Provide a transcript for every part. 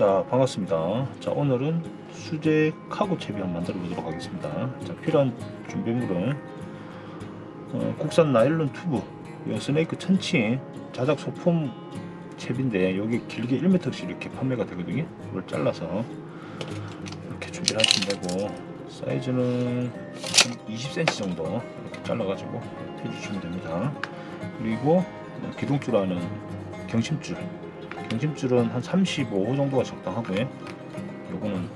자 반갑습니다. 자 오늘은 수제 카고 채비 한번 만들어 보도록 하겠습니다. 자 필요한 준비물은 어, 국산 나일론 튜브, 이 스네이크 천치 자작 소품 채비인데 여기 길게 1m씩 이렇게 판매가 되거든요. 이걸 잘라서 이렇게 준비를 하시면 되고 사이즈는 한 20cm 정도 이렇게 잘라가지고 해주시면 됩니다. 그리고 기둥줄 하는 경심줄 경심줄은 한 35호 정도가 적당하고요. 요거는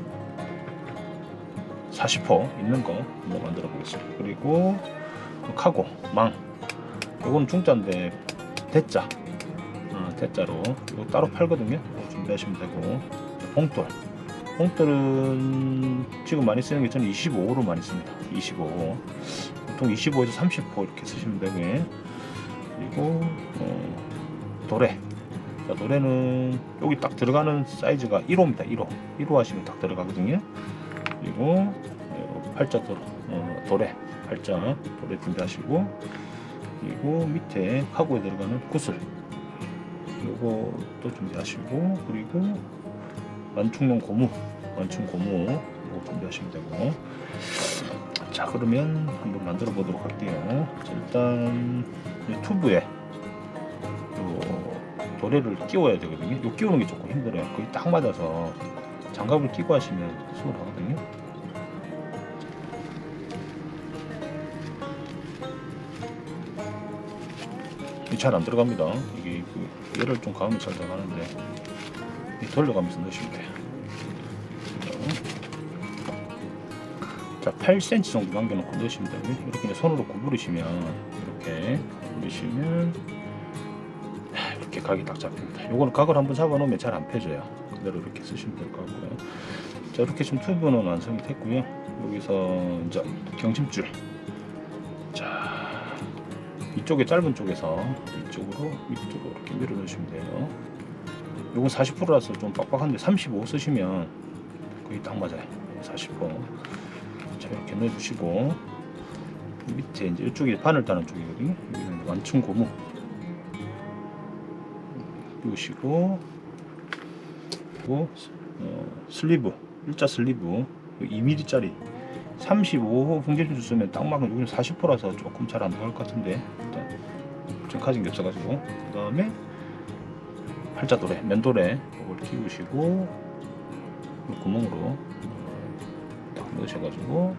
40호 있는 거 한번 만들어 보겠습니다. 그리고 카고 망 요거는 중자인데 대자 어, 대자로 이거 따로 팔거든요. 준비하시면 되고 봉돌 봉돌은 지금 많이 쓰는 게 저는 25호로 많이 씁니다. 25호 보통 25에서 30호 이렇게 쓰시면 되고요. 그리고 어, 도래 자, 노래는 여기 딱 들어가는 사이즈가 1호입니다. 1호. 1호 하시면 딱 들어가거든요. 그리고 어, 팔자 도로, 어, 도래, 팔자 도래 준비하시고 그리고 밑에 카고에 들어가는 구슬 또 준비하시고 그리고 완충용 고무, 완충 고무 이거 준비하시면 되고 자 그러면 한번 만들어 보도록 할게요. 자, 일단 이 튜브에 요 도래를 끼워야 되거든요. 요 끼우는 게 조금 힘들어요. 거기 딱 맞아서 장갑을 끼고 하시면 수월하거든요. 잘 안 들어갑니다. 이게 그 얘를 좀 가면 잘 들어가는데 이 돌려가면서 넣으시면 돼요. 자, 8cm 정도 남겨놓고 넣으시면 되고요. 이렇게 손으로 구부리시면 이렇게 구부리시면 이렇게 각이 딱 잡힙니다. 요거는 각을 한번 잡아 놓으면 잘 안 펴져요. 그대로 이렇게 쓰시면 될 것 같고요. 자 이렇게 지금 튜브는 완성이 됐고요. 여기서 이제 경심줄. 자 이쪽에 짧은 쪽에서 이쪽으로 밑으로 이렇게 밀어 넣으시면 돼요. 요건 40%라서 좀 빡빡한데 35 쓰시면 거의 딱 맞아요. 40%. 자 이렇게 넣어주시고 밑에 이제 이쪽이 바늘 따는 쪽이거든요. 여기는 완충 고무. 끼우시고 그리고 어, 슬리브 일자 슬리브 2mm짜리 35호 풍제줄 쓰면 딱 맞고 여기는 40%라서 조금 잘 안 들어갈 것 같은데 일단 좀 가진 게 없어가지고. 그 다음에 팔자 도래 면도래 이걸 끼우시고 이 구멍으로 어, 딱 넣으셔가지고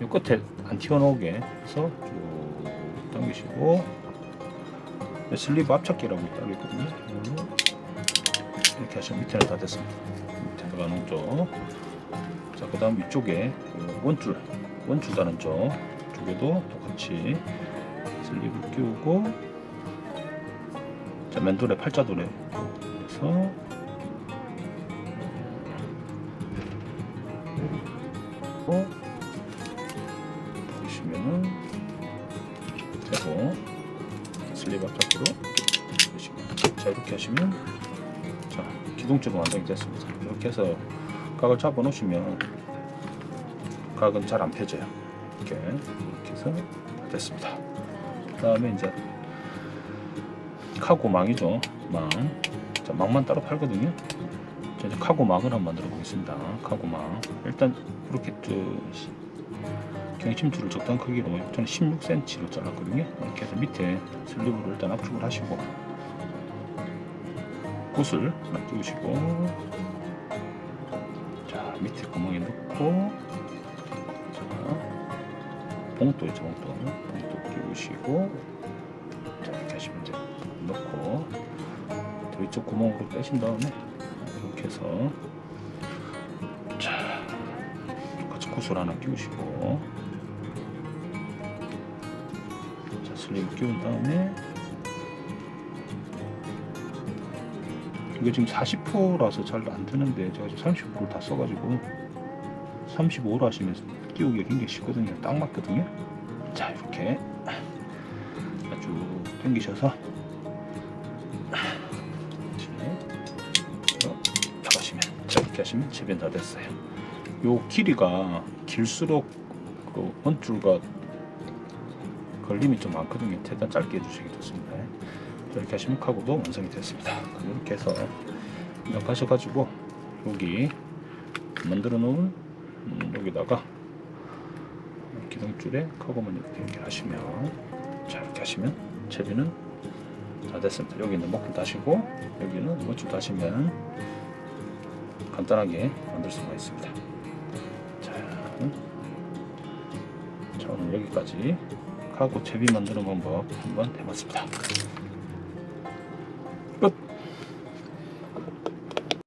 이 끝에 안 튀어나오게 해서 쭉 당기시고 슬리브 압착기라고 따로 있거든요. 이렇게 하시면 밑에는 다 됐습니다. 밑에 들어가는 쪽. 자, 그 다음 위쪽에 그 원줄, 원줄 다는 쪽 쪽에도 똑같이 슬리브 끼우고 자, 맨돌에 팔자돌에 그래서 어? 보시면은 되고 슬리브 앞잡기로 자 이렇게 하시면 자 기둥줄은 완성이 됐습니다. 이렇게 해서 각을 잡아 놓으시면 각은 잘 안 펴져요. 이렇게 이렇게 해서 다 됐습니다. 그 다음에 이제 카고 망이죠. 망. 자, 망만 따로 팔거든요. 자, 이제 카고 망을 한번 만들어 보겠습니다. 카고 망. 일단 이렇게 또 경심줄을 적당한 크기로 저는 16cm로 잘랐거든요. 이렇게 해서 밑에 슬리브를 일단 압축을 하시고 하나 끼우시고 자 밑에 구멍에 넣고 자 봉도 있죠 봉도 봉도 끼우시고 자 이렇게 하시면 이제 넣고 또 이쪽 구멍으로 빼신 다음에 이렇게 해서 자 똑같이 굿을 하나 끼우시고 슬립 끼운 다음에 이게 지금 40%라서 잘 안 되는데 제가 지금 30%를 다 써가지고 35로 하시면 끼우기가 굉장히 쉽거든요. 딱 맞거든요. 자 이렇게 쭉 당기셔서 나가시면 자 이렇게 하시면 재변 다 됐어요. 요 길이가 길수록 그 원줄과 걸림이 좀 많거든요. 최대한 짧게 해주시기 좋습니다. 이렇게 하시면 카고도 완성이 됐습니다. 이렇게 해서 입력하셔가지고 여기 만들어 놓은 음, 여기다가 기둥줄에 커버만 이렇게 연결하시면 자 이렇게 하시면 채비는 다 됐습니다. 여기는 목줄 다시고 여기는 목줄 다시면 간단하게 만들 수가 있습니다. 자, 자 오늘 여기까지 카고 채비 만드는 방법 한번 해봤습니다.